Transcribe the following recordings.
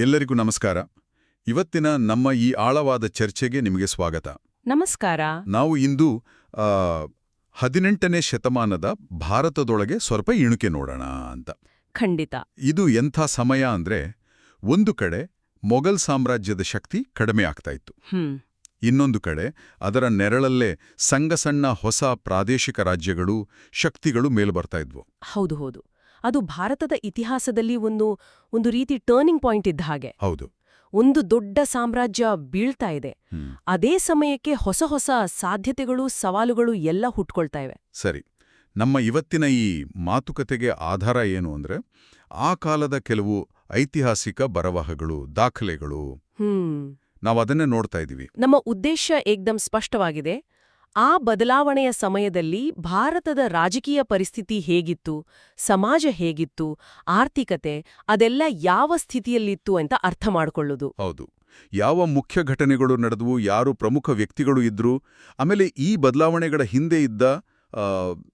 ಎಲ್ಲರಿಗೂ ನಮಸ್ಕಾರ. ಇವತ್ತಿನ ನಮ್ಮ ಈ ಆಳವಾದ ಚರ್ಚೆಗೆ ನಿಮಗೆ ಸ್ವಾಗತ. ನಮಸ್ಕಾರ. ನಾವು ಇಂದು ಹದಿನೆಂಟನೇ ಶತಮಾನದ ಭಾರತದೊಳಗೆ ಸ್ವಲ್ಪ ಇಣುಕೆ ನೋಡೋಣ ಅಂತ. ಖಂಡಿತ. ಇದು ಎಂಥ ಸಮಯ ಅಂದ್ರೆ ಒಂದು ಕಡೆ ಮೊಘಲ್ ಸಾಮ್ರಾಜ್ಯದ ಶಕ್ತಿ ಕಡಿಮೆ ಆಗ್ತಾ ಇತ್ತು. ಇನ್ನೊಂದು ಕಡೆ ಅದರ ನೆರಳಲ್ಲೇ ಸಂಗಸಣ್ಣ ಹೊಸ ಪ್ರಾದೇಶಿಕ ರಾಜ್ಯಗಳು ಶಕ್ತಿಗಳು ಮೇಲ್ಬರ್ತಾ ಇದ್ವು. ಹೌದು ಹೌದು. ಅದು ಭಾರತದ ಇತಿಹಾಸದಲ್ಲಿ ಒಂದು ಒಂದು ರೀತಿ ಟರ್ನಿಂಗ್ ಪಾಯಿಂಟ್ ಇದ್ದ ಹಾಗೆ. ಹೌದು. ಒಂದು ದೊಡ್ಡ ಸಾಮ್ರಾಜ್ಯ ಬೀಳ್ತಾ ಇದೆ. ಅದೇ ಸಮಯಕ್ಕೆ ಹೊಸ ಹೊಸ ಸಾಧ್ಯತೆಗಳು ಸವಾಲುಗಳು ಎಲ್ಲ ಹುಟ್ಕೊಳ್ತಾ ಇವೆ. ಸರಿ. ನಮ್ಮ ಇವತ್ತಿನ ಈ ಮಾತುಕತೆಗೆ ಆಧಾರ ಏನು ಅಂದ್ರೆ ಆ ಕಾಲದ ಕೆಲವು ಐತಿಹಾಸಿಕ ಬರವಹಗಳು ದಾಖಲೆಗಳು. ಹ್ಮ್. ನಾವು ಅದನ್ನೇ ನೋಡ್ತಾ ಇದ್ದೀವಿ ನಮ್ಮ ಉದ್ದೇಶ ಏಕ್ದಂ ಸ್ಪಷ್ಟವಾಗಿದೆ. ಆ ಬದಲಾವಣೆಯ ಸಮಯದಲ್ಲಿ ಭಾರತದ ರಾಜಕೀಯ ಪರಿಸ್ಥಿತಿ ಹೇಗಿತ್ತು ಸಮಾಜ ಹೇಗಿತ್ತು ಆರ್ಥಿಕತೆ ಅದೆಲ್ಲ ಯಾವ ಸ್ಥಿತಿಯಲ್ಲಿತ್ತು ಅಂತ ಅರ್ಥ ಮಾಡಿಕೊಳ್ಳೋದು. ಹೌದು. ಯಾವ ಮುಖ್ಯ ಘಟನೆಗಳು ನಡೆದವು ಯಾರು ಪ್ರಮುಖ ವ್ಯಕ್ತಿಗಳು ಇದ್ರು ಆಮೇಲೆ ಈ ಬದಲಾವಣೆಗಳ ಹಿಂದೆ ಇದ್ದ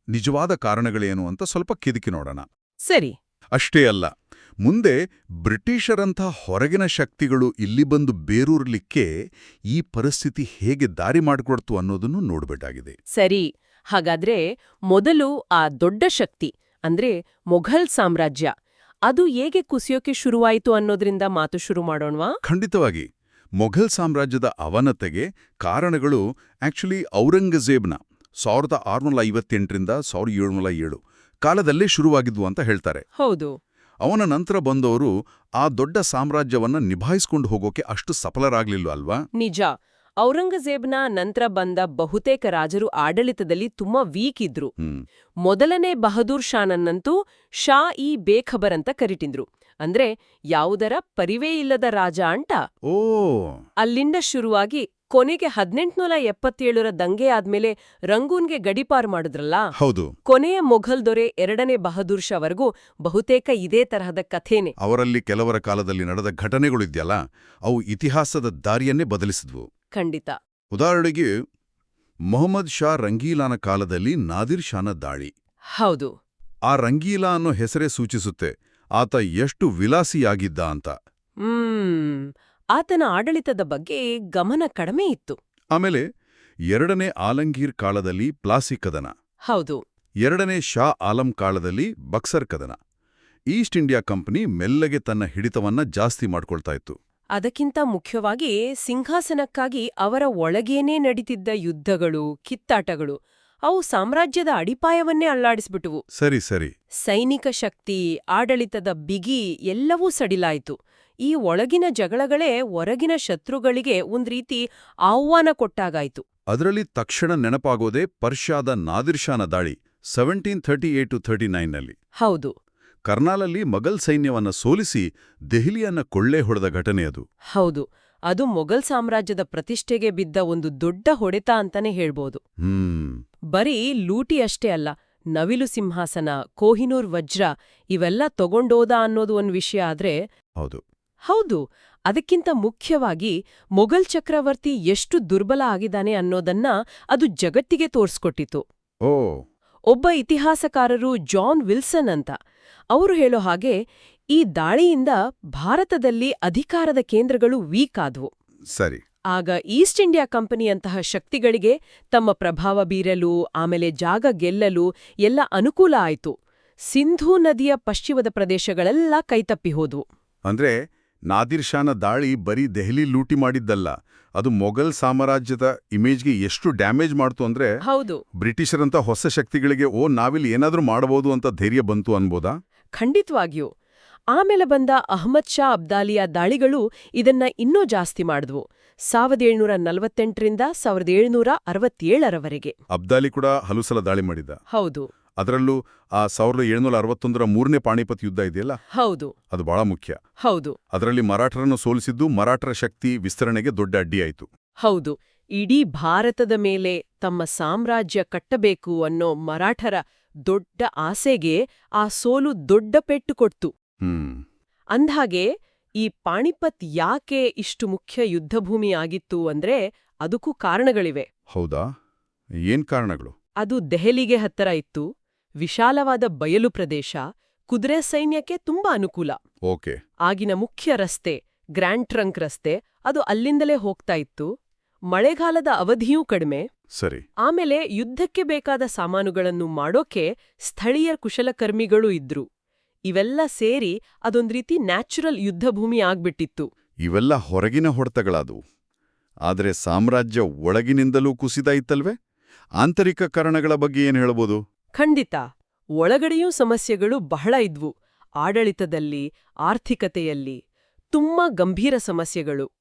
ನಿಜವಾದ ಕಾರಣಗಳೇನು ಅಂತ ಸ್ವಲ್ಪ ಕಿದುಕಿ ನೋಡೋಣ. ಸರಿ. ಅಷ್ಟೇ ಅಲ್ಲ. ಮುಂದೆ ಬ್ರಿಟಿಷರಂಥ ಹೊರಗಿನ ಶಕ್ತಿಗಳು ಇಲ್ಲಿ ಬಂದು ಬೇರೂರ್ಲಿಕ್ಕೆ ಈ ಪರಿಸ್ಥಿತಿ ಹೇಗೆ ದಾರಿ ಮಾಡಿಕೊಡ್ತು ಅನ್ನೋದನ್ನು ನೋಡಬೇಕಾಗಿದೆ. ಸರಿ ಹಾಗಾದ್ರೆ ಮೊದಲು ಆ ದೊಡ್ಡ ಶಕ್ತಿ ಅಂದ್ರೆ ಮೊಘಲ್ ಸಾಮ್ರಾಜ್ಯ ಅದು ಹೇಗೆ ಕುಸಿಯೋಕೆ ಶುರುವಾಯಿತು ಅನ್ನೋದ್ರಿಂದ ಮಾತು ಶುರು ಮಾಡೋಣವಾ? ಖಂಡಿತವಾಗಿ. ಮೊಘಲ್ ಸಾಮ್ರಾಜ್ಯದ ಅವನತೆಗೆ ಕಾರಣಗಳು ಆಕ್ಚುಲಿ ಔರಂಗಜೇಬ್ನ ಸಾವಿರದ ಆರುನೂರ ಐವತ್ತೆಂಟರಿಂದ ಸಾವಿರದ ಏಳುನೂರ ಏಳು ಕಾಲದಲ್ಲೇ ಶುರುವಾಗಿದ್ವು ಅಂತ ಹೇಳ್ತಾರೆ. ಹೌದು. ಅವನ ನಂತರ ಬಂದವರು ಆ ದೊಡ್ಡ ಸಾಮ್ರಾಜ್ಯವನ್ನ ನಿಭಾಯಿಸ್ಕೊಂಡು ಹೋಗೋಕೆ ಅಷ್ಟು ಸಫಲರಾಗ್ಲಿಲ್ಲ ಅಲ್ವಾ? ನಿಜ. ಔರಂಗಜೇಬ್ನ ನಂತರ ಬಂದ ಬಹುತೇಕ ರಾಜರು ಆಡಳಿತದಲ್ಲಿ ತುಂಬಾ ವೀಕ್ ಇದ್ರು ಮೊದಲನೇ ಬಹದೂರ್ ಶಾನನ್ನಂತೂ ಶಾ ಇ ಬೇಖಬರ್ ಅಂತ ಕರಿಟಿಂದ್ರು ಅಂದ್ರೆ ಯಾವುದರ ಪರಿವೇ ಇಲ್ಲದ ರಾಜ ಅಂಟ ಓ. ಅಲ್ಲಿಂದ ಶುರುವಾಗಿ ಕೊನೆಗೆ ಹದಿನೆಂಟುನೂರ ಎಪ್ಪತ್ತೇಳರ ದಂಗೆ ಆದ್ಮೇಲೆ ರಂಗೂನ್ಗೆ ಗಡಿಪಾರು ಮಾಡಿದ್ರಲ್ಲ? ಹೌದು. ಕೊನೆಯ ಮೊಘಲ್ ದೊರೆ ಎರಡನೇ ಬಹದೂರ್ ಶವರೆಗೂ ಬಹುತೇಕ ಇದೇ ತರಹದ ಕಥೆನೆ. ಅವರಲ್ಲಿ ಕೆಲವರ ಕಾಲದಲ್ಲಿ ನಡೆದ ಘಟನೆಗಳಿದ್ಯಲ್ಲ ಅವು ಇತಿಹಾಸದ ದಾರಿಯನ್ನೇ ಬದಲಿಸಿದ್ವು. ಖಂಡಿತ. ಉದಾಹರಣೆಗೆ ಮೊಹಮ್ಮದ್ ಶಾ ರಂಗೀಲಾನ ಕಾಲದಲ್ಲಿ ನಾದಿರ್ ಶಾನ ದಾಳಿ. ಹೌದು. ಆ ರಂಗೀಲಾ ಅನ್ನೋ ಹೆಸರೇ ಸೂಚಿಸುತ್ತೆ ಆತ ಎಷ್ಟು ವಿಲಾಸಿಯಾಗಿದ್ದ ಅಂತ. ಹ್ಮ್. ಆತನ ಆಡಳಿತದ ಬಗ್ಗೆ ಗಮನ ಕಡಿಮೆ ಇತ್ತು. ಆಮೇಲೆ ಎರಡನೇ ಆಲಂಗೀರ್ ಕಾಲದಲ್ಲಿ ಪ್ಲಾಸಿ ಕದನ. ಹೌದು. ಎರಡನೇ ಶಾ ಆಲಂ ಕಾಲದಲ್ಲಿ ಬಕ್ಸರ್ ಕದನ. ಈಸ್ಟ್ ಇಂಡಿಯಾ ಕಂಪನಿ ಮೆಲ್ಲಗೆ ತನ್ನ ಹಿಡಿತವನ್ನ ಜಾಸ್ತಿ ಮಾಡ್ಕೊಳ್ತಾ ಇತ್ತು. ಅದಕ್ಕಿಂತ ಮುಖ್ಯವಾಗಿ ಸಿಂಹಾಸನಕ್ಕಾಗಿ ಅವರ ಒಳಗೇನೇ ನಡೀತಿದ್ದ ಯುದ್ಧಗಳು ಕಿತ್ತಾಟಗಳು ಅವು ಸಾಮ್ರಾಜ್ಯದ ಅಡಿಪಾಯವನ್ನೇ ಅಲ್ಲಾಡಿಸ್ಬಿಟ್ಟುವು ಸರಿ ಸರಿ. ಸೈನಿಕ ಶಕ್ತಿ ಆಡಳಿತದ ಬಿಗಿ ಎಲ್ಲವೂ ಸಡಿಲಾಯಿತು. ಈ ಒಳಗಿನ ಜಗಳಗಳೇ ಹೊರಗಿನ ಶತ್ರುಗಳಿಗೆ ಒಂದ್ ರೀತಿ ಆಹ್ವಾನ ಕೊಟ್ಟಾಗಾಯ್ತು. ಅದರಲ್ಲಿ ತಕ್ಷಣ ನೆನಪಾಗೋದೇ ಪರ್ಷ್ಯಾದ ನಾದಿರ್ ಶಾನ ದಾಳಿ seventeen thirty eight to thirty ನೈನ್ನಲ್ಲಿ ಹೌದು. ಕರ್ನಾಲಲ್ಲಿ ಮೊಘಲ್ ಸೈನ್ಯವನ್ನ ಸೋಲಿಸಿ ದೆಹಲಿಯನ್ನ ಕೊಳ್ಳೆ ಹೊಡೆದ ಘಟನೆ ಅದು. ಹೌದು. ಅದು ಮೊಘಲ್ ಸಾಮ್ರಾಜ್ಯದ ಪ್ರತಿಷ್ಠೆಗೆ ಬಿದ್ದ ಒಂದು ದೊಡ್ಡ ಹೊಡೆತ ಅಂತಾನೆ ಹೇಳ್ಬೋದು. ಹ್ಮ್. ಬರೀ ಲೂಟಿ ಅಷ್ಟೇ ಅಲ್ಲ ನವಿಲು ಸಿಂಹಾಸನ ಕೋಹಿನೂರ್ ವಜ್ರ ಇವೆಲ್ಲ ತಗೊಂಡೋದ ಅನ್ನೋದು ಒಂದು ವಿಷಯ ಆದ್ರೆ ಹೌದು. ಹೌದು ಅದಕ್ಕಿಂತ ಮುಖ್ಯವಾಗಿ ಮೊಘಲ್ ಚಕ್ರವರ್ತಿ ಎಷ್ಟು ದುರ್ಬಲ ಆಗಿದ್ದಾನೆ ಅನ್ನೋದನ್ನ ಅದು ಜಗತ್ತಿಗೆ ತೋರ್ಸ್ಕೊಟ್ಟಿತು. ಓ. ಒಬ್ಬ ಇತಿಹಾಸಕಾರರು ಜಾನ್ ವಿಲ್ಸನ್ ಅಂತ. ಅವರು ಹೇಳೋ ಹಾಗೆ ಈ ದಾಳಿಯಿಂದ ಭಾರತದಲ್ಲಿ ಅಧಿಕಾರದ ಕೇಂದ್ರಗಳು ವೀಕ್ ಆದವು. ಸರಿ. ಆಗ ಈಸ್ಟ್ ಇಂಡಿಯಾ ಕಂಪನಿಯಂತಹ ಶಕ್ತಿಗಳಿಗೆ ತಮ್ಮ ಪ್ರಭಾವ ಬೀರಲು ಆಮೇಲೆ ಜಾಗ ಗೆಲ್ಲಲು ಎಲ್ಲ ಅನುಕೂಲ ಆಯಿತು. ಸಿಂಧೂ ನದಿಯ ಪಶ್ಚಿಮದ ಪ್ರದೇಶಗಳೆಲ್ಲ ಕೈತಪ್ಪಿ ಹೋದವು. ಅಂದ್ರೆ ನಾದಿರ್ ಶಾನ ದಾಳಿ ಬರೀ ದೆಹಲಿ ಲೂಟಿ ಮಾಡಿದ್ದಲ್ಲ ಅದು ಮೊಘಲ್ ಸಾಮ್ರಾಜ್ಯದ ಇಮೇಜ್ಗೆ ಎಷ್ಟು ಡ್ಯಾಮೇಜ್ ಮಾಡ್ತು ಅಂದ್ರೆ ಹೌದು. ಬ್ರಿಟಿಷರಂತ ಹೊಸ ಶಕ್ತಿಗಳಿಗೆ ಓ ನಾವಿಲ್ಲಿ ಏನಾದ್ರೂ ಮಾಡಬಹುದು ಅಂತ ಧೈರ್ಯ ಬಂತು ಅನ್ಬೋದಾ? ಖಂಡಿತವಾಗಿಯೂ. ಆಮೇಲೆ ಬಂದ ಅಹ್ಮದ್ ಶಾ ಅಬ್ದಾಲಿಯ ದಾಳಿಗಳು ಇದನ್ನ ಇನ್ನೂ ಜಾಸ್ತಿ ಮಾಡಿದ್ವು. ಸಾವಿರದ ಏಳ್ನೂರ ನಲವತ್ತೆಂಟರಿಂದ ಸಾವಿರದ ಏಳ್ನೂರ ಅರವತ್ತೇಳರವರೆಗೆ. ಅಬ್ದಾಲಿ ಕೂಡ ಹಲುಸಲ ದಾಳಿ ಮಾಡಿದ. ಹೌದು. ಅದರಲ್ಲೂ ಆ ಸಾವಿರದ ಏಳುನೂರ ಅರವತ್ತೊಂದರ ಮೂರನೇ ಪಾಣಿಪತ್ ಯುದ್ಧ ಇದೆಯಲ್ಲ? ಹೌದು. ಅದು ಬಹಳ ಮುಖ್ಯ. ಹೌದು. ಅದರಲ್ಲಿ ಮರಾಠರನ್ನು ಸೋಲಿಸಿದ್ದು ಮರಾಠರ ಶಕ್ತಿ ವಿಸ್ತರಣೆಗೆ ದೊಡ್ಡ ಅಡ್ಡಿಯಾಯಿತು. ಹೌದು. ಇಡೀ ಭಾರತದ ಮೇಲೆ ತಮ್ಮ ಸಾಮ್ರಾಜ್ಯ ಕಟ್ಟಬೇಕು ಅನ್ನೋ ಮರಾಠರ ದೊಡ್ಡ ಆಸೆಗೆ ಆ ಸೋಲು ದೊಡ್ಡ ಪೆಟ್ಟು ಕೊಡ್ತು. ಅಂದ್ಹಾಗೆ ಈ ಪಾಣಿಪತ್ ಯಾಕೆ ಇಷ್ಟು ಮುಖ್ಯ ಯುದ್ಧಭೂಮಿ ಆಗಿತ್ತು ಅಂದ್ರೆ ಅದಕ್ಕೂ ಕಾರಣಗಳಿವೆ. ಹೌದಾ? ಏನ್ ಕಾರಣಗಳು? ಅದು ದೆಹಲಿಗೆ ಹತ್ತರ ಇತ್ತು. ವಿಶಾಲವಾದ ಬಯಲು ಪ್ರದೇಶ ಕುದುರೆ ಸೈನ್ಯಕ್ಕೆ ತುಂಬಾ ಅನುಕೂಲ. ಓಕೆ. ಆಗಿನ ಮುಖ್ಯ ರಸ್ತೆ ಗ್ರ್ಯಾಂಡ್ ಟ್ರಂಕ್ ರಸ್ತೆ ಅದು ಅಲ್ಲಿಂದಲೇ ಹೋಗ್ತಾ ಇತ್ತು. ಮಳೆಗಾಲದ ಅವಧಿಯೂ ಕಡಿಮೆ. ಸರಿ. ಆಮೇಲೆ ಯುದ್ಧಕ್ಕೆ ಬೇಕಾದ ಸಾಮಾನುಗಳನ್ನು ಮಾಡೋಕೆ ಸ್ಥಳೀಯ ಕುಶಲಕರ್ಮಿಗಳೂ ಇದ್ರು. ಇವೆಲ್ಲ ಸೇರಿ ಅದೊಂದ್ ರೀತಿ ನ್ಯಾಚುರಲ್ ಯುದ್ಧಭೂಮಿ ಆಗ್ಬಿಟ್ಟಿತ್ತು. ಇವೆಲ್ಲ ಹೊರಗಿನ ಹೊಡೆತಗಳದು ಆದರೆ ಸಾಮ್ರಾಜ್ಯ ಒಳಗಿನಿಂದಲೂ ಕುಸಿದ ಇತ್ತಲ್ವೇ? ಆಂತರಿಕ ಕಾರಣಗಳ ಬಗ್ಗೆ ಏನ್ ಹೇಳ್ಬೋದು? ಖಂಡಿತ ಒಳಗಡೆಯೂ ಸಮಸ್ಯೆಗಳು ಬಹಳ ಇದ್ವು. ಆಡಳಿತದಲ್ಲಿ ಆರ್ಥಿಕತೆಯಲ್ಲಿ ತುಂಬಾ ಗಂಭೀರ ಸಮಸ್ಯೆಗಳು.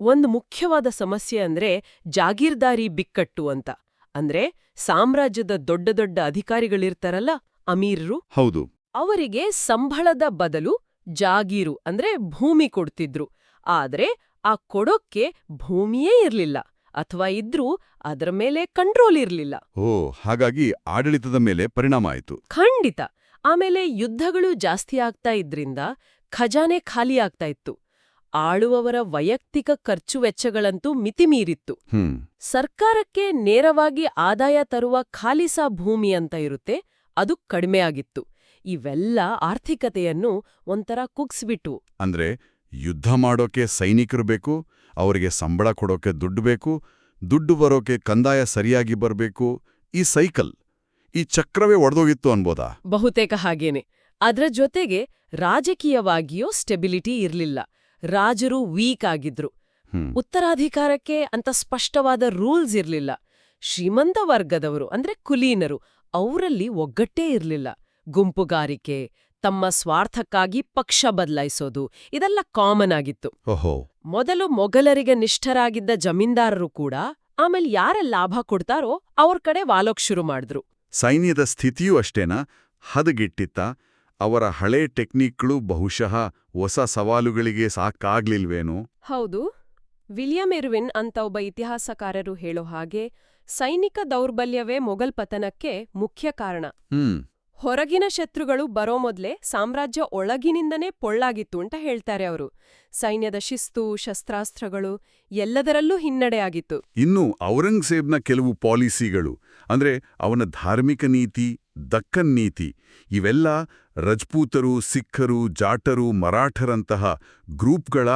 ಒಂದು ಮುಖ್ಯವಾದ ಸಮಸ್ಯೆ ಅಂದ್ರೆ ಜಾಗೀರ್ದಾರಿ ಬಿಕ್ಕಟ್ಟು ಅಂತ. ಅಂದ್ರೆ ಸಾಮ್ರಾಜ್ಯದ ದೊಡ್ಡ ದೊಡ್ಡ ಅಧಿಕಾರಿಗಳಿರ್ತಾರಲ್ಲ ಅಮೀರರು? ಹೌದು. ಅವರಿಗೆ ಸಂಬಳದ ಬದಲು ಜಾಗೀರು ಅಂದ್ರೆ ಭೂಮಿ ಕೊಡ್ತಿದ್ರು. ಆದ್ರೆ ಆ ಕೊಡೋಕ್ಕೆ ಭೂಮಿಯೇ ಇರ್ಲಿಲ್ಲ. ಅಥವಾ ಇದ್ರೂ ಅದರ ಮೇಲೆ ಕಂಟ್ರೋಲ್ ಇರಲಿಲ್ಲ. ಓ ಹಾಗಾಗಿ ಆಡಳಿತದ ಮೇಲೆ ಪರಿಣಾಮ ಆಯಿತು. ಖಂಡಿತ. ಆಮೇಲೆ ಯುದ್ಧಗಳು ಜಾಸ್ತಿ ಆಗ್ತಾ ಇದ್ರಿಂದ ಖಜಾನೆ ಖಾಲಿ ಆಗ್ತಾ ಇತ್ತು. ಆಳುವವರ ವೈಯಕ್ತಿಕ ಖರ್ಚು ವೆಚ್ಚಗಳಂತೂ ಮಿತಿಮೀರಿತ್ತು. ಸರ್ಕಾರಕ್ಕೆ ನೇರವಾಗಿ ಆದಾಯ ತರುವ ಖಾಲಿಸ ಭೂಮಿ ಅಂತ ಇರುತ್ತೆ ಅದು ಕಡಿಮೆ ಆಗಿತ್ತು. ಇವೆಲ್ಲ ಆರ್ಥಿಕತೆಯನ್ನು ಒಂಥರ ಕುಗ್ಸ್ಬಿಟ್ಟು ಅಂದ್ರೆ ಯುದ್ಧ ಮಾಡೋಕೆ ಸೈನಿಕರು ಬೇಕು ಅವರಿಗೆ ಸಂಬಳ ಕೊಡೋಕೆ ದುಡ್ಡು ಬೇಕು ದುಡ್ಡು ಬರೋಕೆ ಕಂದಾಯ ಸರಿಯಾಗಿ ಬರಬೇಕು ಈ ಸೈಕಲ್ ಈ ಚಕ್ರವೇ ಒಡೆದೋಗಿತ್ತು ಅನ್ಬೋದಾ? ಬಹುತೇಕ ಹಾಗೇನೆ. ಅದರ ಜೊತೆಗೆ ರಾಜಕೀಯವಾಗಿಯೂ ಸ್ಟೆಬಿಲಿಟಿ ಇರಲಿಲ್ಲ. ರಾಜರು ವೀಕ್ ಆಗಿದ್ರು. ಉತ್ತರಾಧಿಕಾರಕ್ಕೆ ಅಂತ ಸ್ಪಷ್ಟವಾದ ರೂಲ್ಸ್ ಇರಲಿಲ್ಲ. ಶ್ರೀಮಂತ ವರ್ಗದವರು ಅಂದ್ರೆ ಕುಲೀನರು ಅವರಲ್ಲಿ ಒಗ್ಗಟ್ಟೇ ಇರಲಿಲ್ಲ. ಗುಂಪುಗಾರಿಕೆ ತಮ್ಮ ಸ್ವಾರ್ಥಕ್ಕಾಗಿ ಪಕ್ಷ ಬದಲಾಯಿಸೋದು. ಇದೆಲ್ಲ ಕಾಮನ್ ಆಗಿತ್ತು. ಓಹೋ. ಮೊದಲು ಮೊಘಲರಿಗೆ ನಿಷ್ಠರಾಗಿದ್ದ ಜಮೀನ್ದಾರರು ಕೂಡ ಆಮೇಲೆ ಯಾರ ಲಾಭ ಕೊಡ್ತಾರೋ ಅವ್ರ ಕಡೆ ವಾಲೋಕ್ ಶುರು ಮಾಡಿದ್ರು. ಸೈನ್ಯದ ಸ್ಥಿತಿಯೂ ಅಷ್ಟೇನಾ? ಹದಗಿಟ್ಟಿತ್ತ. ಅವರ ಹಳೆ ಟೆಕ್ನಿಕ್ಗಳು ಬಹುಶಃ ಹೊಸ ಸವಾಲುಗಳಿಗೆ ಸಾಕಾಗ್ಲಿಲ್ವೇನೋ? ಹೌದು. ವಿಲಿಯಂ ಇರ್ವಿನ್ ಅಂತ ಒಬ್ಬ ಇತಿಹಾಸಕಾರರು ಹೇಳೋ ಹಾಗೆ ಸೈನಿಕ ದೌರ್ಬಲ್ಯವೇ ಮೊಘಲ್ ಪತನಕ್ಕೆ ಮುಖ್ಯ ಕಾರಣ. ಹ್ಮ್. ಹೊರಗಿನ ಶತ್ರುಗಳು ಬರೋ ಮೊದ್ಲೇ ಸಾಮ್ರಾಜ್ಯ ಒಳಗಿನಿಂದನೇ ಪೊಳ್ಳಾಗಿತ್ತು ಅಂತ ಹೇಳ್ತಾರೆ ಅವರು. ಸೈನ್ಯದ ಶಿಸ್ತು ಶಸ್ತ್ರಾಸ್ತ್ರಗಳು ಎಲ್ಲದರಲ್ಲೂ ಹಿನ್ನಡೆಯಾಗಿತ್ತು ಇನ್ನು ಔರಂಗಜೇಬ್ನ ಕೆಲವು ಪಾಲಿಸಿಗಳು ಅಂದ್ರೆ ಅವನ ಧಾರ್ಮಿಕ ನೀತಿ ದಕ್ಕನ್ ನೀತಿ ಇವೆಲ್ಲ ರಜ್ಪೂತರು ಸಿಖ್ಖರು ಜಾಟರು ಮರಾಠರಂತಹ ಗ್ರೂಪ್ಗಳ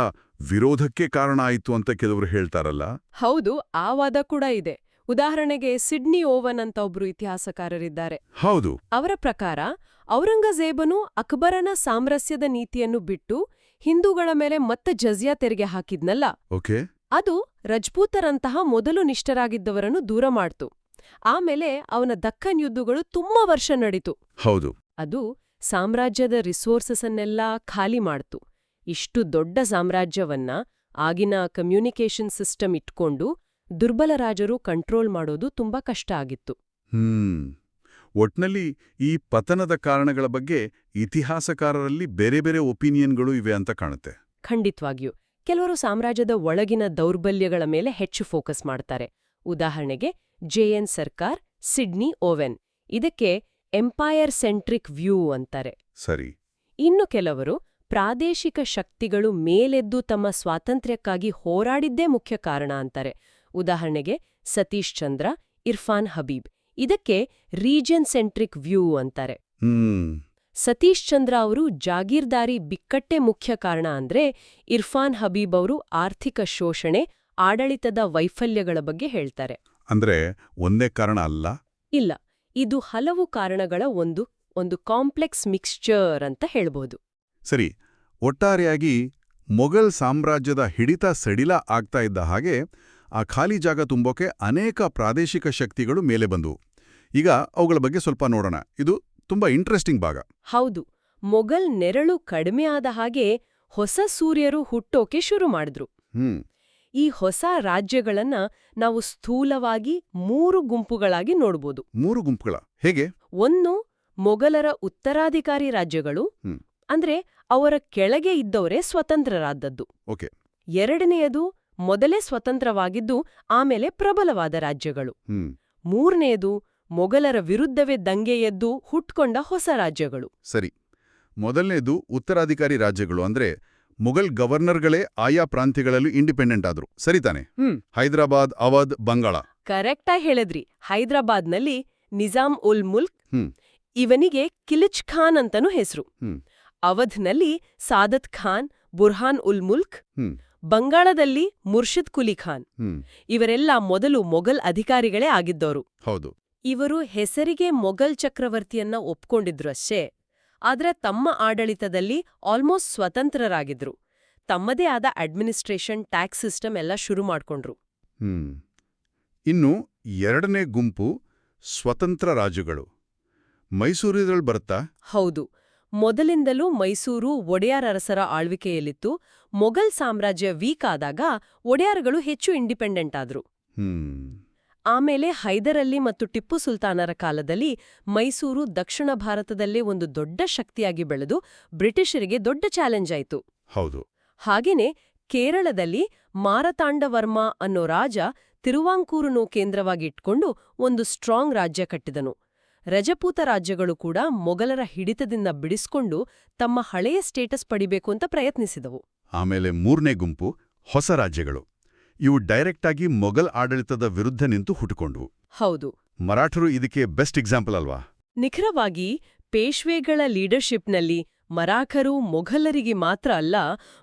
ವಿರೋಧಕ್ಕೆ ಕಾರಣ ಆಯಿತು ಅಂತ ಕೆಲವರು ಹೇಳ್ತಾರಲ್ಲ? ಹೌದು ಆ ವಾದ ಕೂಡ ಇದೆ. ಉದಾಹರಣೆಗೆ ಸಿಡ್ನಿ ಓವನ್ ಅಂತ ಒಬ್ರು ಇತಿಹಾಸಕಾರರಿದ್ದಾರೆ. ಹೌದು. ಅವರ ಪ್ರಕಾರ ಔರಂಗಜೇಬನು ಅಕ್ಬರನ ಸಾಮರಸ್ಯದ ನೀತಿಯನ್ನು ಬಿಟ್ಟು ಹಿಂದೂಗಳ ಮೇಲೆ ಮತ್ತೆ ಜಜಿಯಾ ತೆರಿಗೆ ಹಾಕಿದ್ನಲ್ಲ. ಓಕೆ. ಅದು ರಜಪೂತರಂತಹ ಮೊದಲು ನಿಷ್ಠರಾಗಿದ್ದವರನ್ನು ದೂರ ಮಾಡ್ತು. ಆಮೇಲೆ ಅವನ ದಕ್ಕನ್ ಯುದ್ಧಗಳು ತುಂಬಾ ವರ್ಷ ನಡೀತು. ಹೌದು. ಅದು ಸಾಮ್ರಾಜ್ಯದ ರಿಸೋರ್ಸಸ್ಸನ್ನೆಲ್ಲ ಖಾಲಿ ಮಾಡ್ತು. ಇಷ್ಟು ದೊಡ್ಡ ಸಾಮ್ರಾಜ್ಯವನ್ನ ಆಗಿನ ಕಮ್ಯುನಿಕೇಷನ್ ಸಿಸ್ಟಮ್ ಇಟ್ಕೊಂಡು ದುರ್ಬಲ ರಾಜರು ಕಂಟ್ರೋಲ್ ಮಾಡೋದು ತುಂಬಾ ಕಷ್ಟ ಆಗಿತ್ತು. ಹ್ಮ್. ಒಟ್ನಲ್ಲಿ ಈ ಪತನದ ಕಾರಣಗಳ ಬಗ್ಗೆ ಇತಿಹಾಸಕಾರರಲ್ಲಿ ಬೇರೆ ಬೇರೆ ಒಪಿನಿಯನ್ಗಳು ಇವೆ ಅಂತ ಕಾಣುತ್ತೆ. ಖಂಡಿತವಾಗಿಯೂ. ಕೆಲವರು ಸಾಮ್ರಾಜ್ಯದ ಒಳಗಿನ ದೌರ್ಬಲ್ಯಗಳ ಮೇಲೆ ಹೆಚ್ಚು ಫೋಕಸ್ ಮಾಡ್ತಾರೆ. ಉದಾಹರಣೆಗೆ J N Sarkar Sidney Owen. ಇದಕ್ಕೆ ಎಂಪೈರ್ ಸೆಂಟ್ರಿಕ್ ವ್ಯೂ ಅಂತಾರೆ. ಸರಿ. ಇನ್ನು ಕೆಲವರು ಪ್ರಾದೇಶಿಕ ಶಕ್ತಿಗಳು ಮೇಲೆದ್ದು ತಮ್ಮ ಸ್ವಾತಂತ್ರ್ಯಕ್ಕಾಗಿ ಹೋರಾಡಿದ್ದೇ ಮುಖ್ಯ ಕಾರಣ ಅಂತಾರೆ. ಉದಾಹರಣೆಗೆ ಸತೀಶ್ ಚಂದ್ರ ಇರ್ಫಾನ್ ಹಬೀಬ್. ಇದಕ್ಕೆ ರೀಜನ್ ಸೆಂಟ್ರಿಕ್ ವ್ಯೂ ಅಂತಾರೆ. ಸತೀಶ್ ಚಂದ್ರ ಅವರು ಜಾಗೀರ್ದಾರಿ ಬಿಕ್ಕಟ್ಟೆ ಮುಖ್ಯ ಕಾರಣ ಅಂದ್ರೆ ಇರ್ಫಾನ್ ಹಬೀಬ್ ಅವರು ಆರ್ಥಿಕ ಶೋಷಣೆ ಆಡಳಿತದ ವೈಫಲ್ಯಗಳ ಬಗ್ಗೆ ಹೇಳ್ತಾರೆ. ಅಂದ್ರೆ ಒಂದೇ ಕಾರಣ ಅಲ್ಲ? ಇಲ್ಲ ಇದು ಹಲವು ಕಾರಣಗಳ ಒಂದು ಒಂದು ಕಾಂಪ್ಲೆಕ್ಸ್ ಮಿಕ್ಸ್ಚರ್ ಅಂತ ಹೇಳ್ಬೋದು. ಸರಿ ಒಟ್ಟಾರೆಯಾಗಿ ಮೊಘಲ್ ಸಾಮ್ರಾಜ್ಯದ ಹಿಡಿತ ಸಡಿಲ ಆಗ್ತಾ ಇದ್ದ ಹಾಗೆ ಆ ಖಾಲಿ ಜಾಗ ತುಂಬೋಕೆ ಅನೇಕ ಪ್ರಾದೇಶಿಕ ಶಕ್ತಿಗಳು ಮೇಲೆ ಬಂದವು. ಈಗ ಅವುಗಳ ಬಗ್ಗೆ ಸ್ವಲ್ಪ ನೋಡೋಣ. ಇದು ತುಂಬಾ ಇಂಟ್ರೆಸ್ಟಿಂಗ್ ಭಾಗ. ಹೌದು. ಮೊಘಲ್ ನೆರಳು ಕಡಿಮೆ ಆದ ಹಾಗೆ ಹೊಸ ಸೂರ್ಯರು ಹುಟ್ಟೋಕೆ ಶುರು ಮಾಡಿದ್ರು. ಈ ಹೊಸ ರಾಜ್ಯಗಳನ್ನ ನಾವು ಸ್ಥೂಲವಾಗಿ ಮೂರು ಗುಂಪುಗಳಾಗಿ ನೋಡ್ಬೋದು. ಮೂರು ಗುಂಪುಗಳ. ಹೇಗೆ? ಒಂದು ಮೊಘಲರ ಉತ್ತರಾಧಿಕಾರಿ ರಾಜ್ಯಗಳು. ಅಂದ್ರೆ ಅವರ ಕೆಳಗೆ ಇದ್ದವರೇ ಸ್ವತಂತ್ರರಾದದ್ದು. ಓಕೆ. ಎರಡನೆಯದು ಮೊದಲೇ ಸ್ವತಂತ್ರವಾಗಿದ್ದು ಆಮೇಲೆ ಪ್ರಬಲವಾದ ರಾಜ್ಯಗಳು. ಮೂರನೆಯದು ಮೊಘಲರ ವಿರುದ್ಧವೇ ದಂಗೆ ಎದ್ದು ಹುಟ್ಕೊಂಡ ಹೊಸ ರಾಜ್ಯಗಳು. ಸರಿ. ಮೊದಲನೇದು ಉತ್ತರಾಧಿಕಾರಿ ರಾಜ್ಯಗಳು ಅಂದ್ರೆ ಮೊಘಲ್ ಗವರ್ನರ್ಗಳೇ ಆಯಾ ಪ್ರಾಂತ್ಯಗಳಲ್ಲೂ ಇಂಡಿಪೆಂಡೆಂಟ್ ಆದ್ರು. ಸರಿ ತಾನೆ? ಹ್ಮ್. ಹೈದರಾಬಾದ್ ಅವಧ್ ಬಂಗಾಳ. ಕರೆಕ್ಟಾಗಿ ಹೇಳಿದ್ರಿ. ಹೈದರಾಬಾದ್ನಲ್ಲಿ ನಿಜಾಮ್ ಉಲ್ ಮುಲ್ಕ್ ಹ್ಮ್. ಇವನಿಗೆ ಕಿಲಿಚ್ ಖಾನ್ ಅಂತನೂ ಹೆಸರು. ಹ್ಮ್. ಅವಧ್ನಲ್ಲಿ ಸಾದತ್ ಖಾನ್ ಬುರ್ಹಾನ್ ಉಲ್ ಮುಲ್ಕ್ ಹ್ಮ್. ಬಂಗಾಳದಲ್ಲಿ ಮುರ್ಷಿದ್ ಕುಲಿ ಖಾನ್. ಇವರೆಲ್ಲ ಮೊದಲು ಮೊಘಲ್ ಅಧಿಕಾರಿಗಳೇ ಆಗಿದ್ದವರು ಹೌದು. ಇವರು ಹೆಸರಿಗೆ ಮೊಘಲ್ ಚಕ್ರವರ್ತಿಯನ್ನ ಒಪ್ಕೊಂಡಿದ್ರು ಅಷ್ಟೇ. ಆದ್ರೆ ತಮ್ಮ ಆಡಳಿತದಲ್ಲಿ ಆಲ್ಮೋಸ್ಟ್ ಸ್ವತಂತ್ರರಾಗಿದ್ರು. ತಮ್ಮದೇ ಆದ ಅಡ್ಮಿನಿಸ್ಟ್ರೇಷನ್ ಟ್ಯಾಕ್ಸ್ ಸಿಸ್ಟಮ್ ಎಲ್ಲ ಶುರು ಮಾಡ್ಕೊಂಡ್ರು. ಇನ್ನು ಎರಡನೇ ಗುಂಪು ಸ್ವತಂತ್ರ ರಾಜುಗಳು. ಮೈಸೂರಿದ್ರಲ್ಲಿ ಬರುತ್ತಾ? ಹೌದು. ಮೊದಲಿಂದಲೂ ಮೈಸೂರು ಒಡೆಯರ್ ಅರಸರ ಆಳ್ವಿಕೆಯಲ್ಲಿತ್ತು. ಮೊಘಲ್ ಸಾಮ್ರಾಜ್ಯ ವೀಕ್ ಆದಾಗ ಒಡೆಯಾರ್ಗಳು ಹೆಚ್ಚು ಇಂಡಿಪೆಂಡೆಂಟ್ ಆದ್ರು. ಆಮೇಲೆ ಹೈದರಲ್ಲಿ ಮತ್ತು ಟಿಪ್ಪು ಸುಲ್ತಾನರ ಕಾಲದಲ್ಲಿ ಮೈಸೂರು ದಕ್ಷಿಣ ಭಾರತದಲ್ಲೇ ಒಂದು ದೊಡ್ಡ ಶಕ್ತಿಯಾಗಿ ಬೆಳೆದು ಬ್ರಿಟಿಷರಿಗೆ ದೊಡ್ಡ ಚಾಲೆಂಜ್ ಆಯಿತು. ಹೌದು. ಹಾಗೇನೆ ಕೇರಳದಲ್ಲಿ ಮಾರತಾಂಡವರ್ಮ ಅನ್ನೋ ರಾಜ ತಿರುವಾಂಕೂರನ್ನು ಕೇಂದ್ರವಾಗಿ ಇಟ್ಕೊಂಡು ಒಂದು ಸ್ಟ್ರಾಂಗ್ ರಾಜ್ಯ ಕಟ್ಟಿದನು. ರಜಪೂತ ರಾಜ್ಯಗಳು ಕೂಡ ಮೊಘಲರ ಹಿಡಿತದಿಂದ ಬಿಡಿಸ್ಕೊಂಡು ತಮ್ಮ ಹಳೆಯ ಸ್ಟೇಟಸ್ ಪಡಿಬೇಕು ಅಂತ ಪ್ರಯತ್ನಿಸಿದವು. ಆಮೇಲೆ ಮೂರನೇ ಗುಂಪು ಹೊಸ ರಾಜ್ಯಗಳು. ಇವು ಡೈರೆಕ್ಟಾಗಿ ಮೊಘಲ್ ಆಡಳಿತದ ವಿರುದ್ಧ ನಿಂತು ಹುಟ್ಟುಕೊಂಡ್ವು ಹೌದು. ಮರಾಠರು ಇದಕ್ಕೆ ಬೆಸ್ಟ್ ಎಕ್ಸಾಂಪಲ್ ಅಲ್ವಾ? ನಿಖರವಾಗಿ ಪೇಶ್ವೆಗಳ ಲೀಡರ್ಶಿಪ್ನಲ್ಲಿ ಮರಾಠರು ಮೊಘಲರಿಗೆ ಮಾತ್ರ ಅಲ್ಲ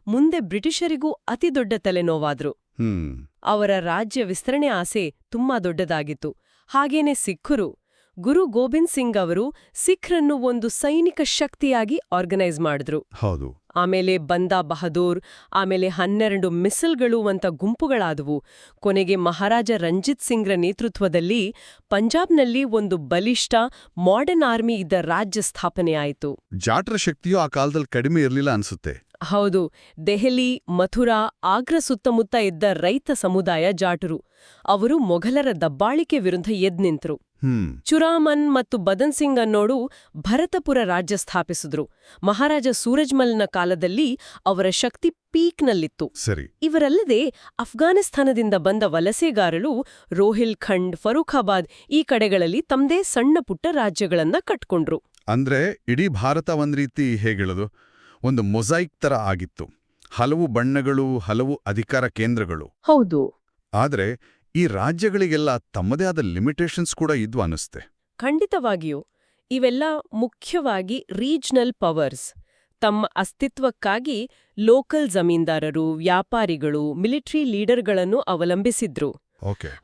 ಮುಂದೆ ಬ್ರಿಟಿಷರಿಗೂ ಅತಿದೊಡ್ಡ ತಲೆನೋವಾದ್ರು. ಹ್ಮ್. ಅವರ ರಾಜ್ಯ ವಿಸ್ತರಣೆ ಆಸೆ ತುಂಬಾ ದೊಡ್ಡದಾಗಿತ್ತು. ಹಾಗೇನೆ ಸಿಖ್ಖರು ಗುರು ಗೋಬಿಂದ್ ಸಿಂಗ್ ಅವರು ಸಿಖ್ರನ್ನು ಒಂದು ಸೈನಿಕ ಶಕ್ತಿಯಾಗಿ ಆರ್ಗನೈಸ್ ಮಾಡಿದ್ರು. ಹೌದು. ಆಮೇಲೆ ಬಂದಾ ಬಹದೂರ್ ಆಮೇಲೆ ಹನ್ನೆರಡು ಮಿಸಲ್ಗಳು ಅಂತ ಗುಂಪುಗಳಾದವು. ಕೊನೆಗೆ ಮಹಾರಾಜ ರಂಜಿತ್ ಸಿಂಗ್ರ ನೇತೃತ್ವದಲ್ಲಿ ಪಂಜಾಬ್ನಲ್ಲಿ ಒಂದು ಬಲಿಷ್ಠ ಮಾಡರ್ನ್ ಆರ್ಮಿ ಇದ್ದ ರಾಜ್ಯ ಸ್ಥಾಪನೆಯಾಯಿತು ಜಾಟ್ರ ಶಕ್ತಿಯು ಆ ಕಾಲದಲ್ಲಿ ಕಡಿಮೆ ಇರಲಿಲ್ಲ ಅನ್ಸುತ್ತೆ. ಹೌದು. ದೆಹಲಿ ಮಥುರಾ ಆಗ್ರ ಸುತ್ತಮುತ್ತ ಇದ್ದ ರೈತ ಸಮುದಾಯ ಜಾಟರು. ಅವರು ಮೊಘಲರ ದಬ್ಬಾಳಿಕೆ ವಿರುದ್ಧ ಎದ್ನಿಂತರು ಹ್ಮ್ ಚುರಾಮನ್ ಮತ್ತು ಬದನ್ ಸಿಂಗ್ ಅನ್ನೋಡು ಭರತಪುರ ರಾಜ್ಯ ಸ್ಥಾಪಿಸಿದ್ರು. ಮಹಾರಾಜ ಸೂರಜ್ಮಲ್ನ ಕಾಲದಲ್ಲಿ ಅವರ ಶಕ್ತಿ ಪೀಕ್ನಲ್ಲಿತ್ತು. ಸರಿ. ಇವರಲ್ಲದೆ ಅಫ್ಘಾನಿಸ್ತಾನದಿಂದ ಬಂದ ವಲಸೆಗಾರರು ರೋಹಿಲ್ಖಂಡ್ ಫರೂಖಾಬಾದ್ ಈ ಕಡೆಗಳಲ್ಲಿ ತಮ್ದೇ ಸಣ್ಣ ಪುಟ್ಟ ರಾಜ್ಯಗಳನ್ನ ಕಟ್ಕೊಂಡ್ರು. ಅಂದ್ರೆ ಇಡೀ ಭಾರತ ಒಂದ್ ರೀತಿ ಹೇಗಿಳದು? ಒಂದು ಮೊಸೈಕ್ ತರ ಆಗಿತ್ತು. ಹಲವು ಬಣ್ಣಗಳು ಹಲವು ಅಧಿಕಾರ ಕೇಂದ್ರಗಳು. ಹೌದು. ಆದ್ರೆ ಈ ರಾಜ್ಯಗಳಿಗೆಲ್ಲ ತಮ್ಮದೇ ಆದ ಲಿಮಿಟೇಷನ್ಸ್ ಕೂಡ ಇದ್ವು ಅನ್ನಿಸ್ತೆ. ಖಂಡಿತವಾಗಿಯೂ. ಇವೆಲ್ಲ ಮುಖ್ಯವಾಗಿ ರೀಜ್ನಲ್ ಪವರ್ಸ್. ತಮ್ಮ ಅಸ್ತಿತ್ವಕ್ಕಾಗಿ ಲೋಕಲ್ ಜಮೀನ್ದಾರರು ವ್ಯಾಪಾರಿಗಳು ಮಿಲಿಟರಿ ಲೀಡರ್ಗಳನ್ನು ಅವಲಂಬಿಸಿದ್ರು.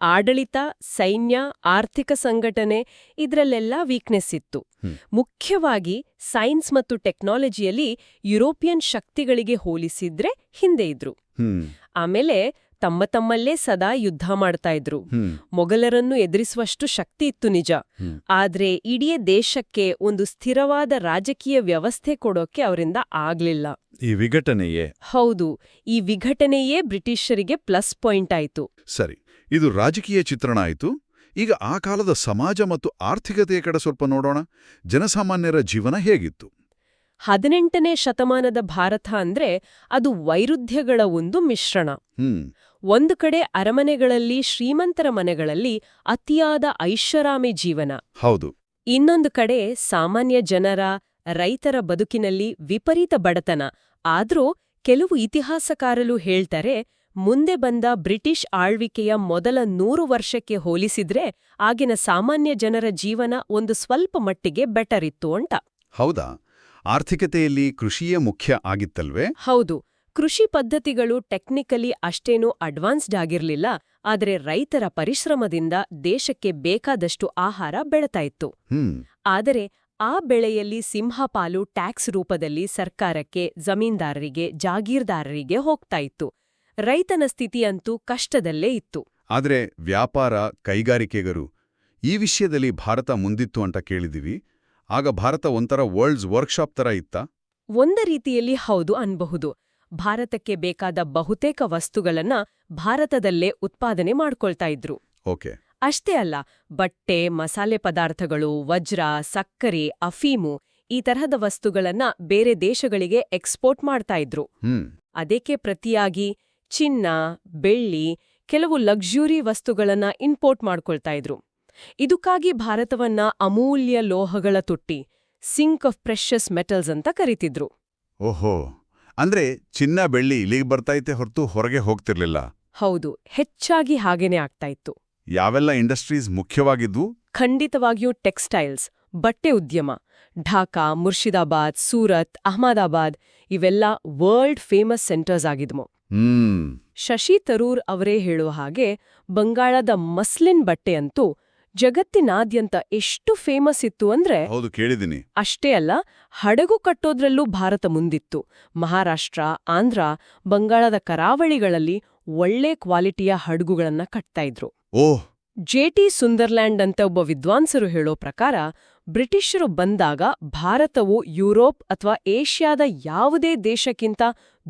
ಆಡಳಿತ ಸೈನ್ಯ ಆರ್ಥಿಕ ಸಂಘಟನೆ ಇದರಲ್ಲೆಲ್ಲ ವೀಕ್ನೆಸ್ ಇತ್ತು. ಮುಖ್ಯವಾಗಿ ಸೈನ್ಸ್ ಮತ್ತು ಟೆಕ್ನಾಲಜಿಯಲ್ಲಿ ಯುರೋಪಿಯನ್ ಶಕ್ತಿಗಳಿಗೆ ಹೋಲಿಸಿದ್ರೆ ಹಿಂದೆ ಇದ್ರು. ಆಮೇಲೆ ತಮ್ಮ ತಮ್ಮಲ್ಲೇ ಸದಾ ಯುದ್ಧ ಮಾಡ್ತಾ ಇದ್ರು. ಮೊಘಲರನ್ನು ಎದುರಿಸುವಷ್ಟು ಶಕ್ತಿ ಇತ್ತು ನಿಜ. ಆದ್ರೆ ಇಡೀ ದೇಶಕ್ಕೆ ಒಂದು ಸ್ಥಿರವಾದ ರಾಜಕೀಯ ವ್ಯವಸ್ಥೆ ಕೊಡೋಕೆ ಅವರಿಂದ ಆಗ್ಲಿಲ್ಲ. ಈ ವಿಘಟನೆಯೇ? ಹೌದು ಈ ವಿಘಟನೆಯೇ ಬ್ರಿಟಿಷರಿಗೆ ಪ್ಲಸ್ ಪಾಯಿಂಟ್ ಆಯ್ತು. ಸರಿ ಇದು ರಾಜಕೀಯ ಚಿತ್ರಣ ಆಯಿತು. ಈಗ ಆ ಕಾಲದ ಸಮಾಜ ಮತ್ತು ಆರ್ಥಿಕತೆಯ ಕಡೆ ಸ್ವಲ್ಪ ನೋಡೋಣ. ಜನಸಾಮಾನ್ಯರ ಜೀವನ ಹೇಗಿತ್ತು? ಹದಿನೆಂಟನೇ ಶತಮಾನದ ಭಾರತ ಅಂದ್ರೆ ಅದು ವೈರುಧ್ಯಗಳ ಒಂದು ಮಿಶ್ರಣ. ಒಂದು ಕಡೆ ಅರಮನೆಗಳಲ್ಲಿ ಶ್ರೀಮಂತರ ಮನೆಗಳಲ್ಲಿ ಅತಿಯಾದ ಐಷಾರಾಮಿ ಜೀವನ. ಹೌದು. ಇನ್ನೊಂದು ಕಡೆ ಸಾಮಾನ್ಯ ಜನರ ರೈತರ ಬದುಕಿನಲ್ಲಿ ವಿಪರೀತ ಬಡತನ. ಆದ್ರೂ ಕೆಲವು ಇತಿಹಾಸಕಾರರು ಹೇಳ್ತಾರೆ ಮುಂದೆ ಬಂದ ಬ್ರಿಟಿಷ್ ಆಳ್ವಿಕೆಯ ಮೊದಲ ನೂರು ವರ್ಷಕ್ಕೆ ಹೋಲಿಸಿದ್ರೆ ಆಗಿನ ಸಾಮಾನ್ಯ ಜನರ ಜೀವನ ಒಂದು ಸ್ವಲ್ಪ ಮಟ್ಟಿಗೆ ಬೆಟರ್ ಇತ್ತು ಅಂತ. ಹೌದಾ? ಆರ್ಥಿಕತೆಯಲ್ಲಿ ಕೃಷಿಯೇ ಮುಖ್ಯ ಆಗಿತ್ತಲ್ವೇ? ಹೌದು. ಕೃಷಿ ಪದ್ಧತಿಗಳು ಟೆಕ್ನಿಕಲಿ ಅಷ್ಟೇನೂ ಅಡ್ವಾನ್ಸ್ಡ್ ಆಗಿರಲಿಲ್ಲ ಆದರೆ ರೈತರ ಪರಿಶ್ರಮದಿಂದ ದೇಶಕ್ಕೆ ಬೇಕಾದಷ್ಟು ಆಹಾರ ಬೆಳತಾ ಇತ್ತು. ಆದರೆ ಆ ಬೆಳೆಯಲ್ಲಿ ಸಿಂಹಪಾಲು ಟ್ಯಾಕ್ಸ್ ರೂಪದಲ್ಲಿ ಸರ್ಕಾರಕ್ಕೆ ಜಮೀನ್ದಾರರಿಗೆ ಜಾಗೀರ್ದಾರರಿಗೆ ಹೋಗ್ತಾ ಇತ್ತು. ರೈತನ ಸ್ಥಿತಿಯಂತೂ ಕಷ್ಟದಲ್ಲೇ ಇತ್ತು. ಆದ್ರೆ ವ್ಯಾಪಾರ ಕೈಗಾರಿಕೆಗರು ಈ ವಿಷಯದಲ್ಲಿ ಭಾರತ ಮುಂದಿತ್ತು ಅಂತ ಕೇಳಿದಿವಿ ಆಗ ಭಾರತ ಒಂಥರ ವರ್ಲ್ಡ್ಸ್ ವರ್ಕ್ಶಾಪ್ ತರ ಇತ್ತ? ಒಂದ ರೀತಿಯಲ್ಲಿ ಹೌದು ಅನ್ಬಹುದು. ಭಾರತಕ್ಕೆ ಬೇಕಾದ ಬಹುತೇಕ ವಸ್ತುಗಳನ್ನ ಭಾರತದಲ್ಲೇ ಉತ್ಪಾದನೆ ಮಾಡ್ಕೊಳ್ತಾ ಇದ್ರು. ಓಕೆ. ಅಷ್ಟೇ ಅಲ್ಲ ಬಟ್ಟೆ ಮಸಾಲೆ ಪದಾರ್ಥಗಳು ವಜ್ರ ಸಕ್ಕರೆ ಅಫೀಮು ಈ ತರಹದ ವಸ್ತುಗಳನ್ನ ಬೇರೆ ದೇಶಗಳಿಗೆ ಎಕ್ಸ್ಪೋರ್ಟ್ ಮಾಡ್ತಾ ಇದ್ರು. ಅದಕ್ಕೆ ಪ್ರತಿಯಾಗಿ ಚಿನ್ನ ಬೆಳ್ಳಿ ಕೆಲವು ಲಕ್ಸುರಿ ವಸ್ತುಗಳನ್ನ ಇಂಪೋರ್ಟ್ ಮಾಡ್ಕೊಳ್ತಾ ಇದ್ರು. ಇದಕ್ಕಾಗಿ ಭಾರತವನ್ನ ಅಮೂಲ್ಯ ಲೋಹಗಳ ತುಟ್ಟಿ ಸಿಂಕ್ ಆಫ್ ಪ್ರೆಷಸ್ ಮೆಟಲ್ಸ್ ಅಂತ ಕರೀತಿದ್ರು. ಓಹೋ ಅಂದ್ರೆ ಚಿನ್ನ ಬೆಳ್ಳಿ ಇಲ್ಲಿಗೆ ಬರ್ತೈತೆ ಹೊರತು ಹೊರಗೆ ಹೋಗ್ತಿರ್ಲಿಲ್ಲ? ಹೌದು ಹೆಚ್ಚಾಗಿ ಹಾಗೇನೆ ಆಗ್ತಾ ಇತ್ತು ಯಾವೆಲ್ಲ ಇಂಡಸ್ಟ್ರೀಸ್ ಮುಖ್ಯವಾಗಿದ್ವು? ಖಂಡಿತವಾಗಿಯೂ ಟೆಕ್ಸ್ಟೈಲ್ಸ್ ಬಟ್ಟೆ ಉದ್ಯಮ ಢಾಕಾ ಮುರ್ಷಿದಾಬಾದ್ ಸೂರತ್ ಅಹಮದಾಬಾದ್ ಇವೆಲ್ಲ ವರ್ಲ್ಡ್ ಫೇಮಸ್ ಸೆಂಟರ್ಸ್ ಆಗಿದ್ವು. ಹ್ಮ್. ಶಶಿ ತರೂರ್ ಅವರೇ ಹೇಳುವ ಹಾಗೆ ಬಂಗಾಳದ ಮಸ್ಲಿನ್ ಬಟ್ಟೆ ಅಂತೂ ಜಗತ್ತಿನಾದ್ಯಂತ ಎಷ್ಟು ಫೇಮಸ್ ಇತ್ತು ಅಂದ್ರೆ ಹೌದು ಕೇಳಿದ್ದೀನಿ. ಅಷ್ಟೇ ಅಲ್ಲ ಹಡಗು ಕಟ್ಟೋದ್ರಲ್ಲೂ ಭಾರತ ಮುಂದಿತ್ತು. ಮಹಾರಾಷ್ಟ್ರ ಆಂಧ್ರ ಬಂಗಾಳದ ಕರಾವಳಿಗಳಲ್ಲಿ ಒಳ್ಳೆ ಕ್ವಾಲಿಟಿಯ ಹಡಗುಗಳನ್ನ ಕಟ್ತಾ ಇದ್ರು. ಓಹ್ ಜೆಟಿ ಸುಂದರ್ಲ್ಯಾಂಡ್ ಅಂತ ಒಬ್ಬ ವಿದ್ವಾಂಸರು ಹೇಳೋ ಪ್ರಕಾರ ಬ್ರಿಟಿಷರು ಬಂದಾಗ ಭಾರತವು ಯುರೋಪ್ ಅಥವಾ ಏಷ್ಯಾದ ಯಾವುದೇ ದೇಶಕ್ಕಿಂತ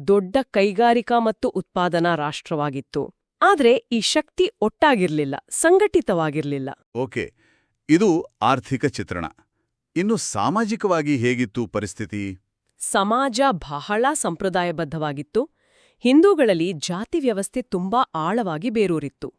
ದೊಡ್ಡ ಕೈಗಾರಿಕಾ ಮತ್ತು ಉತ್ಪಾದನಾ ರಾಷ್ಟ್ರವಾಗಿತ್ತು. ಆದ್ರೆ ಈ ಶಕ್ತಿ ಒಟ್ಟಾಗಿರ್ಲಿಲ್ಲ ಸಂಘಟಿತವಾಗಿರ್ಲಿಲ್ಲ. ಓಕೆ ಇದು ಆರ್ಥಿಕ ಚಿತ್ರಣ. ಇನ್ನು ಸಾಮಾಜಿಕವಾಗಿ ಹೇಗಿತ್ತು ಪರಿಸ್ಥಿತಿ? ಸಮಾಜ ಬಹಳ ಸಂಪ್ರದಾಯಬದ್ಧವಾಗಿತ್ತು. ಹಿಂದೂಗಳಲ್ಲಿ ಜಾತಿ ವ್ಯವಸ್ಥೆ ತುಂಬಾ ಆಳವಾಗಿ ಬೇರೂರಿತ್ತು.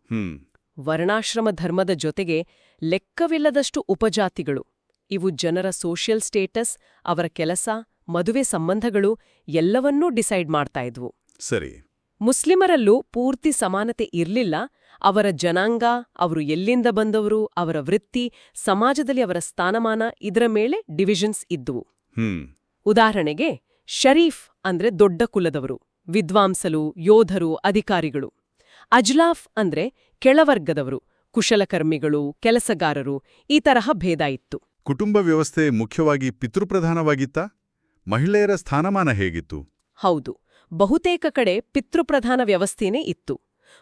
ವರ್ಣಾಶ್ರಮ ಧರ್ಮದ ಜೊತೆಗೆ ಲೆಕ್ಕವಿಲ್ಲದಷ್ಟು ಉಪಜಾತಿಗಳು. ಇವು ಜನರ ಸೋಷಿಯಲ್ ಸ್ಟೇಟಸ್ ಅವರ ಕೆಲಸ ಮದುವೆ ಸಂಬಂಧಗಳು ಎಲ್ಲವನ್ನೂ ಡಿಸೈಡ್ ಮಾಡ್ತಾ ಇದ್ವು. ಸರಿ. ಮುಸ್ಲಿಮರಲ್ಲೂ ಪೂರ್ತಿ ಸಮಾನತೆ ಇರಲಿಲ್ಲ. ಅವರ ಜನಾಂಗ ಅವರು ಎಲ್ಲಿಂದ ಬಂದವರು ಅವರ ವೃತ್ತಿ ಸಮಾಜದಲ್ಲಿ ಅವರ ಸ್ಥಾನಮಾನ ಇದರ ಮೇಲೆ ಡಿವಿಷನ್ಸ್ ಇದ್ದುವು. ಉದಾಹರಣೆಗೆ ಶರೀಫ್ ಅಂದ್ರೆ ದೊಡ್ಡ ಕುಲದವರು ವಿದ್ವಾಂಸಲು ಯೋಧರು ಅಧಿಕಾರಿಗಳು. ಅಜ್ಲಾಫ್ ಅಂದ್ರೆ ಕೆಳವರ್ಗದವರು ಕುಶಲಕರ್ಮಿಗಳು ಕೆಲಸಗಾರರು ಈ ತರಹ ಭೇದ ಇತ್ತು. ಕುಟುಂಬ ವ್ಯವಸ್ಥೆ ಮುಖ್ಯವಾಗಿ ಪಿತೃಪ್ರಧಾನವಾಗಿತ್ತ? ಮಹಿಳೆಯರ ಸ್ಥಾನಮಾನ ಹೇಗಿತ್ತು? ಹೌದು. ಬಹುತೇಕ ಕಡೆ ಪಿತೃಪ್ರಧಾನ ವ್ಯವಸ್ಥೆನೇ ಇತ್ತು.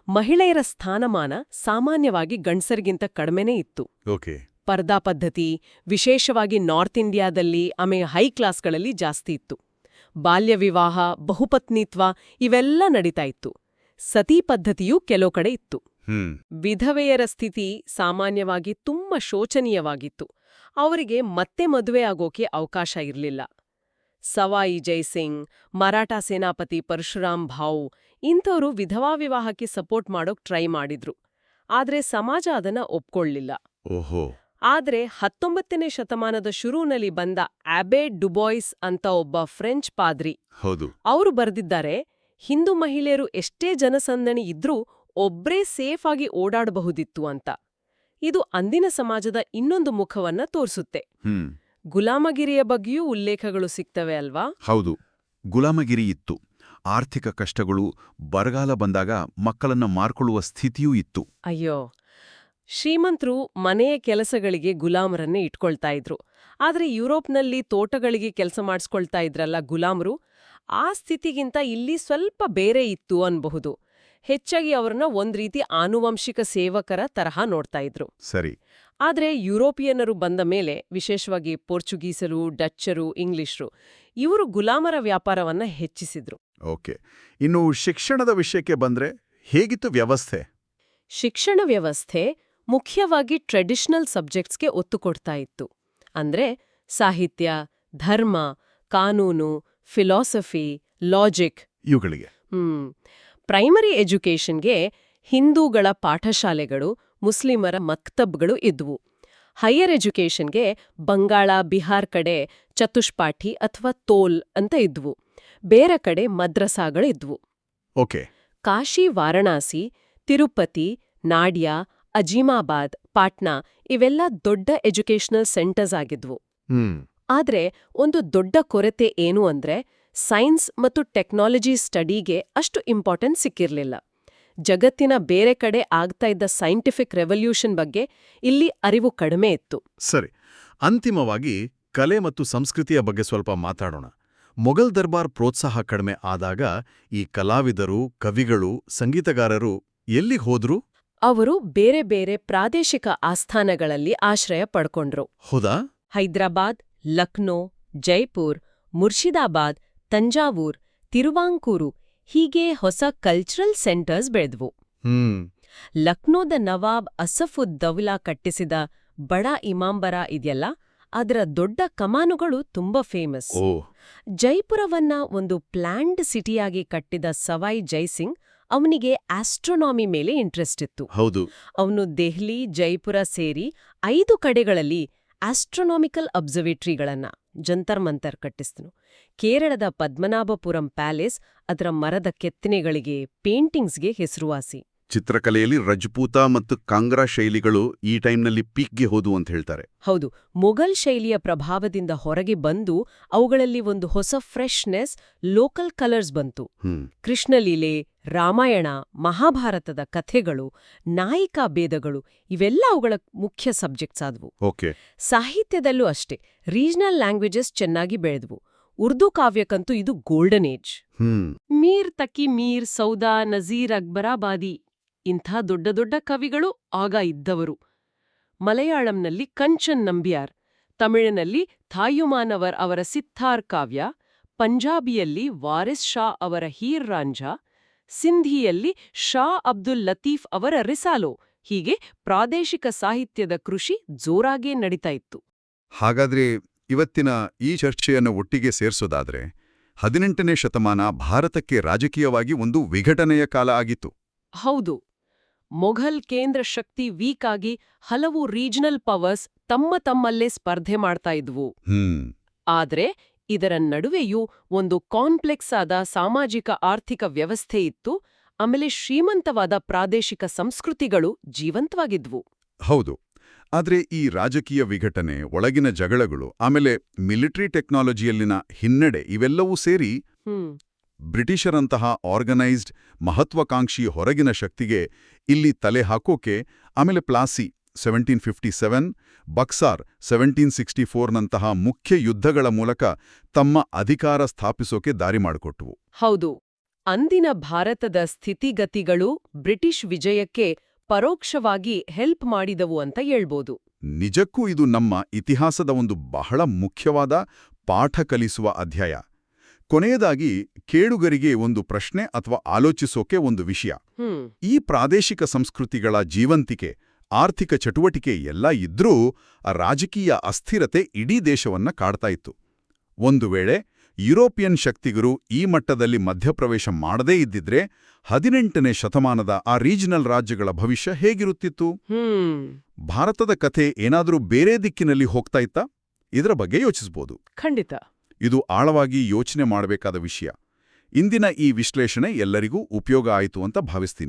ಮಹಿಳೆಯರ ಸ್ಥಾನಮಾನ ಸಾಮಾನ್ಯವಾಗಿ ಗಂಡಸರಿಗಿಂತ ಕಡಿಮೆನೇ ಇತ್ತು. ಓಕೆ. ಪರ್ದಾ ಪದ್ಧತಿ ವಿಶೇಷವಾಗಿ ನಾರ್ತ್ ಇಂಡಿಯಾದಲ್ಲಿ ಆಮೇಲೆ ಹೈ ಕ್ಲಾಸ್ಗಳಲ್ಲಿ ಜಾಸ್ತಿ ಇತ್ತು. ಬಾಲ್ಯ ವಿವಾಹ ಬಹುಪತ್ನಿತ್ವ ಇವೆಲ್ಲ ನಡೀತಾ ಇತ್ತು. ಸತೀ ಪದ್ಧತಿಯೂ ಕೆಲವು ಕಡೆ ಇತ್ತು. ವಿಧವೆಯರ ಸ್ಥಿತಿ ಸಾಮಾನ್ಯವಾಗಿ ತುಂಬ ಶೋಚನೀಯವಾಗಿತ್ತು. ಅವರಿಗೆ ಮತ್ತೆ ಮದುವೆ ಆಗೋಕೆ ಅವಕಾಶ ಇರಲಿಲ್ಲ. ಸವಾಯಿ ಜೈಸಿಂಗ್ ಮರಾಠ ಸೇನಾಪತಿ ಪರಶುರಾಮ್ ಭಾವು ಇಂಥವರು ವಿಧವಾ ವಿವಾಹಕ್ಕೆ ಸಪೋರ್ಟ್ ಮಾಡೋಕ್ ಟ್ರೈ ಮಾಡಿದ್ರು. ಆದ್ರೆ ಸಮಾಜ ಅದನ್ನ ಒಪ್ಕೊಳ್ಳಿಲ್ಲ. ಓಹೋ. ಆದ್ರೆ ಹತ್ತೊಂಬತ್ತನೇ ಶತಮಾನದ ಶುರುವಿನಲ್ಲಿ ಬಂದ ಆಬೆ ಡುಬಾಯ್ಸ್ ಅಂತ ಒಬ್ಬ ಫ್ರೆಂಚ್ ಪಾದ್ರಿ. ಹೌದು. ಅವರು ಬರೆದಿದ್ದಾರೆ ಹಿಂದೂ ಮಹಿಳೆಯರು ಎಷ್ಟೇ ಜನಸಂದಣಿ ಇದ್ರೂ ಒಬ್ರೇ ಸೇಫ್ ಆಗಿ ಓಡಾಡಬಹುದಿತ್ತು ಅಂತ. ಇದು ಅಂದಿನ ಸಮಾಜದ ಇನ್ನೊಂದು ಮುಖವನ್ನ ತೋರಿಸುತ್ತೆ. ಗುಲಾಮಗಿರಿಯ ಬಗ್ಗೆಯೂ ಉಲ್ಲೇಖಗಳು ಸಿಗ್ತವೆ ಅಲ್ವಾ? ಹೌದು. ಗುಲಾಮಗಿರಿ ಇತ್ತು. ಆರ್ಥಿಕ ಕಷ್ಟಗಳು ಬರಗಾಲ ಬಂದಾಗ ಮಕ್ಕಳನ್ನ ಮಾರ್ಕೊಳ್ಳುವ ಸ್ಥಿತಿಯೂ ಇತ್ತು. ಅಯ್ಯೋ. ಶ್ರೀಮಂತರು ಮನೆಯ ಕೆಲಸಗಳಿಗೆ ಗುಲಾಮರನ್ನೇ ಇಟ್ಕೊಳ್ತಾ ಇದ್ರು. ಆದರೆ ಯುರೋಪ್ನಲ್ಲಿ ತೋಟಗಳಿಗೆ ಕೆಲಸ ಮಾಡಿಸ್ಕೊಳ್ತಾ ಇದ್ರಲ್ಲ ಗುಲಾಮರು ಆ ಸ್ಥಿತಿಗಿಂತ ಇಲ್ಲಿ ಸ್ವಲ್ಪ ಬೇರೆ ಇತ್ತು ಅನ್ಬಹುದು. ಹೆಚ್ಚಾಗಿ ಅವರನ್ನ ಒಂದ್ ರೀತಿ ಆನುವಂಶಿಕ ಸೇವಕರ ತರಹ ನೋಡ್ತಾ ಇದ್ರು. ಸರಿ. ಆದ್ರೆ ಯುರೋಪಿಯನ್ನರು ಬಂದ ಮೇಲೆ ವಿಶೇಷವಾಗಿ ಪೋರ್ಚುಗೀಸರು ಡಚ್ಚರು ಇಂಗ್ಲಿಷರು ಇವರು ಗುಲಾಮರ ವ್ಯಾಪಾರವನ್ನ ಹೆಚ್ಚಿಸಿದ್ರು. ಓಕೆ. ಇನ್ನು ಶಿಕ್ಷಣದ ವಿಷಯಕ್ಕೆ ಬಂದ್ರೆ ಹೇಗಿತ್ತು ವ್ಯವಸ್ಥೆ? ಶಿಕ್ಷಣ ವ್ಯವಸ್ಥೆ ಮುಖ್ಯವಾಗಿ ಟ್ರೆಡಿಷನಲ್ ಸಬ್ಜೆಕ್ಟ್ಸ್ಗೆ ಒತ್ತು ಕೊಡ್ತಾ ಇತ್ತು. ಅಂದ್ರೆ ಸಾಹಿತ್ಯ ಧರ್ಮ ಕಾನೂನು ಫಿಲಾಸಫಿ ಲಾಜಿಕ್. ಇವುಗಳಿಗೆ. ಹ್ಮ್. ಪ್ರೈಮರಿ ಎಜುಕೇಷನ್ಗೆ ಹಿಂದೂಗಳ ಪಾಠಶಾಲೆಗಳು ಮುಸ್ಲಿಮರ ಮಕ್ತಬ್ಗಳು ಇದ್ವು. ಹೈಯರ್ ಎಜುಕೇಷನ್ಗೆ ಬಂಗಾಳ ಬಿಹಾರ್ ಕಡೆ ಚತುಷ್ಪಾಠಿ ಅಥವಾ ತೋಲ್ ಅಂತ ಇದ್ವು. ಬೇರೆ ಕಡೆ ಮದ್ರಸಾಗಳಿದ್ವು ಓಕೆ. ಕಾಶಿ ವಾರಣಾಸಿ ತಿರುಪತಿ ನಾಡ್ಯಾ ಅಜೀಮಾಬಾದ್ ಪಾಟ್ನಾ ಇವೆಲ್ಲ ದೊಡ್ಡ ಎಜುಕೇಷನಲ್ ಸೆಂಟರ್ಸ್ ಆಗಿದ್ವು. ಆದ್ರೆ ಒಂದು ದೊಡ್ಡ ಕೊರತೆ ಏನು ಅಂದ್ರೆ ಸೈನ್ಸ್ ಮತ್ತು ಟೆಕ್ನಾಲಜಿ ಸ್ಟಡಿಗೆ ಅಷ್ಟು ಇಂಪಾರ್ಟೆನ್ಸ್ ಸಿಕ್ಕಿರ್ಲಿಲ್ಲ. ಜಗತ್ತಿನ ಬೇರೆ ಕಡೆ ಆಗ್ತಾ ಇದ್ದ ಸೈಂಟಿಫಿಕ್ ರೆವಲ್ಯೂಷನ್ ಬಗ್ಗೆ ಇಲ್ಲಿ ಅರಿವು ಕಡಿಮೆ ಇತ್ತು. ಸರಿ ಅಂತಿಮವಾಗಿ ಕಲೆ ಮತ್ತು ಸಂಸ್ಕೃತಿಯ ಬಗ್ಗೆ ಸ್ವಲ್ಪ ಮಾತಾಡೋಣ. ಮೊಘಲ್ ದರ್ಬಾರ್ ಪ್ರೋತ್ಸಾಹ ಕಡಿಮೆ ಆದಾಗ ಈ ಕಲಾವಿದರು ಕವಿಗಳು ಸಂಗೀತಗಾರರು ಎಲ್ಲಿ ಹೋದ್ರು? ಅವರು ಬೇರೆ ಬೇರೆ ಪ್ರಾದೇಶಿಕ ಆಸ್ಥಾನಗಳಲ್ಲಿ ಆಶ್ರಯ ಪಡ್ಕೊಂಡ್ರು. ಹೌದಾ? ಹೈದರಾಬಾದ್ ಲಕ್ನೋ ಜೈಪುರ್ ಮುರ್ಷಿದಾಬಾದ್ ತಂಜಾವೂರ್ ತಿರುವಾಂಕೂರು ಹೀಗೆ ಹೊಸ ಕಲ್ಚರಲ್ ಸೆಂಟರ್ಸ್ ಬೆಳೆದ್ವು. ಹ್ಮ್. ಲಕ್ನೋದ ನವಾಬ್ ಅಸಫುದ್ ದೌಲಾ ಕಟ್ಟಿಸಿದ ಬಡ ಇಮಾಂಬರ ಇದೆಯಲ್ಲ ಅದರ ದೊಡ್ಡ ಕಮಾನುಗಳು ತುಂಬಾ ಫೇಮಸ್ ಜೈಪುರವನ್ನ ಒಂದು ಪ್ಲ್ಯಾಂಡ್ ಸಿಟಿಯಾಗಿ ಕಟ್ಟಿದ ಸವಾಯ್ ಜೈಸಿಂಗ್ ಅವನಿಗೆ ಆಸ್ಟ್ರೋನಾಮಿ ಮೇಲೆ ಇಂಟ್ರೆಸ್ಟ್ ಇತ್ತು. ಹೌದು. ಅವನು ದೆಹಲಿ ಜೈಪುರ ಸೇರಿ ಐದು ಕಡೆಗಳಲ್ಲಿ ಆಸ್ಟ್ರೋನಾಮಿಕಲ್ ಅಬ್ಸರ್ವೇಟ್ರಿಗಳನ್ನ ಜಂತರ್ ಮಂತರ್ ಕಟ್ಟಿಸ್ತನು ಕೇರಳದ ಪದ್ಮನಾಭಪುರಂ ಪ್ಯಾಲೇಸ್ ಅದರ ಮರದ ಕೆತ್ತನೆಗಳಿಗೆ ಪೇಂಟಿಂಗ್ಸ್ಗೆ ಹೆಸರುವಾಸಿ. ಚಿತ್ರಕಲೆಯಲ್ಲಿ ರಜಪೂತ ಮತ್ತು ಕಾಂಗ್ರಾ ಶೈಲಿಗಳು ಈ ಟೈಮ್ನಲ್ಲಿ ಪೀಕ್ಗೆ ಹೋದು ಅಂತ ಹೇಳ್ತಾರೆ. ಹೌದು ಮೊಘಲ್ ಶೈಲಿಯ ಪ್ರಭಾವದಿಂದ ಹೊರಗೆ ಬಂದು ಅವುಗಳಲ್ಲಿ ಒಂದು ಹೊಸ ಫ್ರೆಶ್ನೆಸ್ ಲೋಕಲ್ ಕಲರ್ಸ್ ಬಂತು. ಕೃಷ್ಣಲೀಲೆ ರಾಮಾಯಣ ಮಹಾಭಾರತದ ಕಥೆಗಳು ನಾಯಿಕಾ ಭೇದಗಳು ಇವೆಲ್ಲ ಅವುಗಳ ಮುಖ್ಯ ಸಬ್ಜೆಕ್ಟ್ಸ್ ಆದವು. ಓಕೆ. ಸಾಹಿತ್ಯದಲ್ಲೂ ಅಷ್ಟೇ ರೀಜನಲ್ ಲ್ಯಾಂಗ್ವೇಜಸ್ ಚೆನ್ನಾಗಿ ಬೆಳೆದ್ವು. ಉರ್ದು ಕಾವ್ಯಕ್ಕಂತೂ ಇದು ಗೋಲ್ಡನ್ ಏಜ್. ಮೀರ್ ತಕಿ ಮೀರ್ ಸೌದಾ ನಜೀರ್ ಅಕ್ಬರಾಬಾದಿ ಇಂಥ ದೊಡ್ಡ ದೊಡ್ಡ ಕವಿಗಳು ಆಗ ಇದ್ದವರು. ಮಲಯಾಳಂನಲ್ಲಿ ಕಂಚನ್ ನಂಬಿಯಾರ್ ತಮಿಳಿನಲ್ಲಿ ಥಾಯುಮಾನವರ್ ಅವರ ಸಿತ್ತಾರ್ ಕಾವ್ಯ ಪಂಜಾಬಿಯಲ್ಲಿ ವಾರಿಸ್ ಶಾ ಅವರ ಹೀರ್ ರಾಂಜಾ ಸಿಂಧಿಯಲ್ಲಿ ಶಾ ಅಬ್ದುಲ್ ಲತೀಫ್ ಅವರ ರಿಸಾಲೋ ಹೀಗೆ ಪ್ರಾದೇಶಿಕ ಸಾಹಿತ್ಯದ ಕೃಷಿ ಜೋರಾಗೇ ನಡೀತಾ ಇತ್ತು. ಹಾಗಾದ್ರೆ ಇವತ್ತಿನ ಈ ಚರ್ಚೆಯನ್ನು ಒಟ್ಟಿಗೆ ಸೇರಿಸೋದಾದ್ರೆ ಹದಿನೆಂಟನೇ ಶತಮಾನ ಭಾರತಕ್ಕೆ ರಾಜಕೀಯವಾಗಿ ಒಂದು ವಿಘಟನೆಯ ಕಾಲ ಆಗಿತ್ತು. ಹೌದು. ಮೊಘಲ್ ಕೇಂದ್ರ ಶಕ್ತಿ ವೀಕ್ ಆಗಿ ಹಲವು ರೀಜನಲ್ ಪವರ್ಸ್ ತಮ್ಮ ತಮ್ಮಲ್ಲೇ ಸ್ಪರ್ಧೆ ಮಾಡ್ತಾ ಇದ್ವು. ಹ್ಮ್. ಆದ್ರೆ ಇದರ ನಡುವೆಯೂ ಒಂದು ಕಾಂಪ್ಲೆಕ್ಸ್ ಆದ ಸಾಮಾಜಿಕ ಆರ್ಥಿಕ ವ್ಯವಸ್ಥೆ ಇತ್ತು ಆಮೇಲೆ ಶ್ರೀಮಂತವಾದ ಪ್ರಾದೇಶಿಕ ಸಂಸ್ಕೃತಿಗಳು ಜೀವಂತವಾಗಿದ್ವು. ಹೌದು. ಆದ್ರೆ ಈ ರಾಜಕೀಯ ವಿಘಟನೆ ಒಳಗಿನ ಜಗಳಗಳು ಆಮೇಲೆ ಮಿಲಿಟರಿ ಟೆಕ್ನಾಲಜಿಯಲ್ಲಿನ ಹಿನ್ನಡೆ ಇವೆಲ್ಲವೂ ಸೇರಿ ಹ್ಮ್. ಬ್ರಿಟಿಷರಂತಹ ಆರ್ಗನೈಸ್ಡ್ ಮಹತ್ವಾಕಾಂಕ್ಷಿ ಹೊರಗಿನ ಶಕ್ತಿಗೆ ಇಲ್ಲಿ ತಲೆ ಹಾಕೋಕೆ ಆಮೇಲೆ Plassey seventeen fifty seven Buxar seventeen sixty ಫೋರ್ನಂತಹ ಮುಖ್ಯ ಯುದ್ಧಗಳ ಮೂಲಕ ತಮ್ಮ ಅಧಿಕಾರ ಸ್ಥಾಪಿಸೋಕೆ ದಾರಿ ಮಾಡಿಕೊಟ್ಟವು ಹೌದು. ಅಂದಿನ ಭಾರತದ ಸ್ಥಿತಿಗತಿಗಳು ಬ್ರಿಟಿಷ್ ವಿಜಯಕ್ಕೆ ಪರೋಕ್ಷವಾಗಿ ಹೆಲ್ಪ್ ಮಾಡಿದವು ಅಂತ ಹೇಳ್ಬೋದು. ನಿಜಕ್ಕೂ ಇದು ನಮ್ಮ ಇತಿಹಾಸದ ಒಂದು ಬಹಳ ಮುಖ್ಯವಾದ ಪಾಠ ಕಲಿಸುವ ಅಧ್ಯಾಯ. ಕೊನೆಯದಾಗಿ ಕೇಳುಗರಿಗೆ ಒಂದು ಪ್ರಶ್ನೆ ಅಥವಾ ಆಲೋಚಿಸೋಕೆ ಒಂದು ವಿಷಯ. ಈ ಪ್ರಾದೇಶಿಕ ಸಂಸ್ಕೃತಿಗಳ ಜೀವಂತಿಕೆ ಆರ್ಥಿಕ ಚಟುವಟಿಕೆ ಎಲ್ಲ ಇದ್ರೂ ಆ ರಾಜಕೀಯ ಅಸ್ಥಿರತೆ ಇಡೀ ದೇಶವನ್ನ ಕಾಡ್ತಾ ಇತ್ತು. ಒಂದು ವೇಳೆ ಯುರೋಪಿಯನ್ ಶಕ್ತಿಗರು ಈ ಮಟ್ಟದಲ್ಲಿ ಮಧ್ಯಪ್ರವೇಶ ಮಾಡದೇ ಇದ್ದಿದ್ರೆ ಹದಿನೆಂಟನೇ ಶತಮಾನದ ಆ ರೀಜನಲ್ ರಾಜ್ಯಗಳ ಭವಿಷ್ಯ ಹೇಗಿರುತ್ತಿತ್ತು? ಭಾರತದ ಕಥೆ ಏನಾದರೂ ಬೇರೆ ದಿಕ್ಕಿನಲ್ಲಿ ಹೋಗ್ತಾ ಇತ್ತಾ? ಇದರ ಬಗ್ಗೆ ಯೋಚಿಸಬಹುದು ಖಂಡಿತ. ಇದು ಆಳವಾಗಿ ಯೋಚನೆ ಮಾಡಬೇಕಾದ ವಿಷಯ. ಇಂದಿನ ಈ ವಿಶ್ಲೇಷಣೆ ಎಲ್ಲರಿಗೂ ಉಪಯೋಗ ಆಯಿತು ಅಂತ ಭಾವಿಸ್ತೀನಿ.